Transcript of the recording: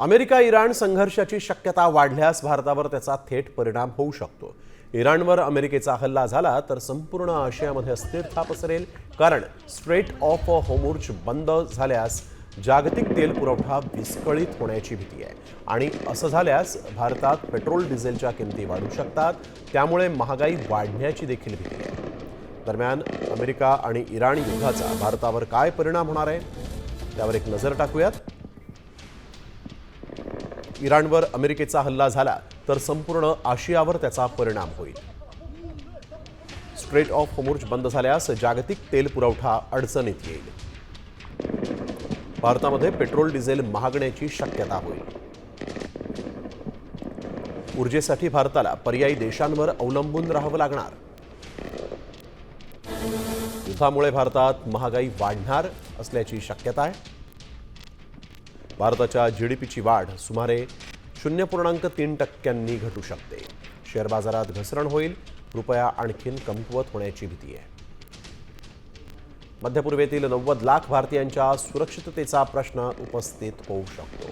America Iran संघर्षाची शक्यता वाढल्यास भारतावर त्याचा थेट परिणाम होऊ शकतो. इराणवर अमेरिकेचा हल्ला झाला तर संपूर्ण आशियामध्ये अस्थिरता पसरेल कारण स्ट्रेट ऑफ होमुर्च बंद झाल्यास जागतिक तेल पुरवठा विस्कळीत होण्याची भीती आहे. आणि असं झाल्यास भारतात पेट्रोल डिझेलच्या किमती वाढू शकतात. त्यामुळे महागाई वाढण्याची देखील भीती आहे. दरम्यान अमेरिका आणि इराण युद्धाचा भारतावर काय परिणाम होणार आहे? त्यावर एक नजर टाकूयात. इराणवर अमेरिकेचा हल्ला झाला तर संपूर्ण आशियावर त्याचा परिणाम होईल. स्ट्रेट ऑफ होमुर्ज बंद झाल्यास जागतिक तेल पुरवठा अडचणीत येईल. भारतामध्ये पेट्रोल डिझेल महागण्याची शक्यता होईल. ऊर्जेसाठी भारताला पर्यायी देशांवर अवलंबून राहावं लागणार. युद्धामुळे भारतात महागाई वाढणार असल्याची शक्यता आहे. भारताच्या जीडीपीची वाढ सुमारे शून्य पूर्णांक तीन टक्क्यांनी घटू शकते. शेअर बाजारात घसरण होईल रुपया आणखीन कमकुवत होण्याची भीती आहे. मध्यपूर्वेतील नव्वद लाख भारतीयांच्या सुरक्षिततेचा प्रश्न उपस्थित होऊ शकतो.